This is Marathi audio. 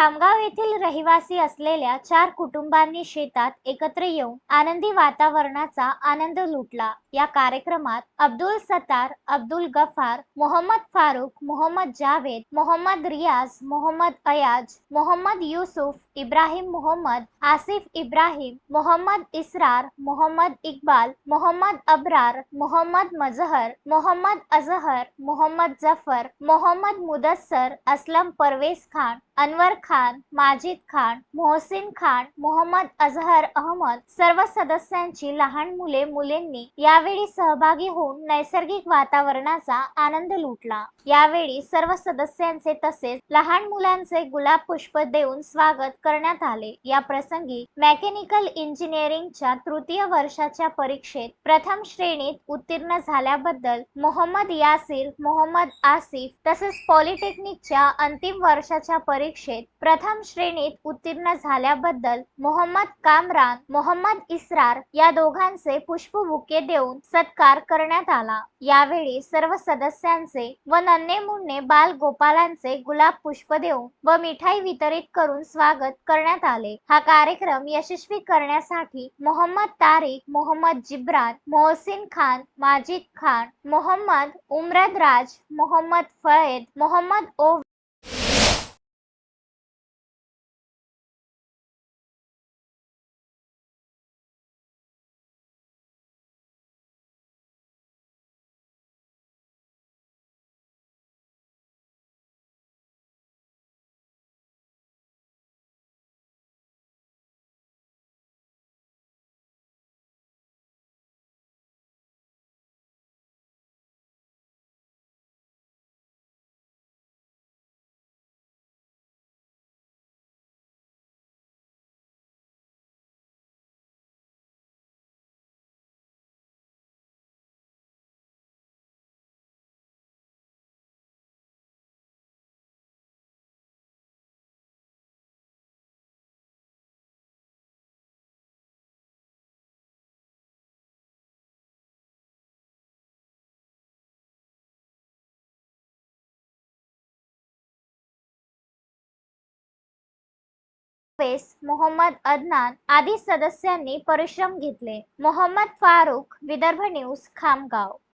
खामगाव येथील रहिवासी असलेल्या चार कुटुंबांनी शेतात एकत्र येऊन आनंदी वातावरणाचा आनंद लुटला. या कार्यक्रमात अब्दुल सतार अब्दुल गफार मोहम्मद फारुख मोहम्मद जावेद मोहम्मद रियाज मोहम्मद अयाज मोहम्मद युसुफ इब्राहिम मोहम्मद आसिफ इब्राहिम मोहम्मद इसरार मोहम्मद इक्बाल मोहम्मद अब्रार मोहम्मद मजहर मोहम्मद अजहर मोहम्मद जफर मोहम्मद मुदस्सर असलम परवेज खान अनवर खान माजिद खान मोहसिन खान मोहम्मद अजहर अहमद सर्व सदस्यांची लहान मुले मुलींनी यावेळी सहभागी होऊन नैसर्गिक वातावरणाचा आनंद लुटला. यावेळी सर्व सदस्यांचे तसेच लहान मुलांचे गुलाब पुष्प देऊन स्वागत करण्यात आले. या प्रसंगी मेकॅनिकल इंजिनिअरिंगच्या तृतीय वर्षाच्या परीक्षेत प्रथम श्रेणीत उत्तीर्ण झाल्याबद्दल मोहम्मद यासिर मोहम्मद आसिफ तसेच पॉलिटेक्निकच्या अंतिम वर्षाच्या परीक्षेत प्रथम श्रेणीत उत्तीर्ण झाल्याबद्दल मोहम्मद कामरान मोहम्मद इस्रार या दोघांचे पुष्पबुके देऊन सत्कार करण्यात आला. यावेळी सर्व सदस्यांचे व नन्हे मुन्ने बाल गोपालांचे गुलाब पुष्प देऊन व मिठाई वितरित करून स्वागत करण्यात आले. हा कार्यक्रम यशस्वी करण्यासाठी मोहम्मद तारिक मोहम्मद जिब्रान मोहसिन खान माजिद खान मोहम्मद उमरद राज मोहम्मद फैद मोहम्मद ओ फेस मोहम्मद अदनान आदी सदस्यांनी परिश्रम घेतले. मोहम्मद फारुख विदर्भ न्यूज खामगाव.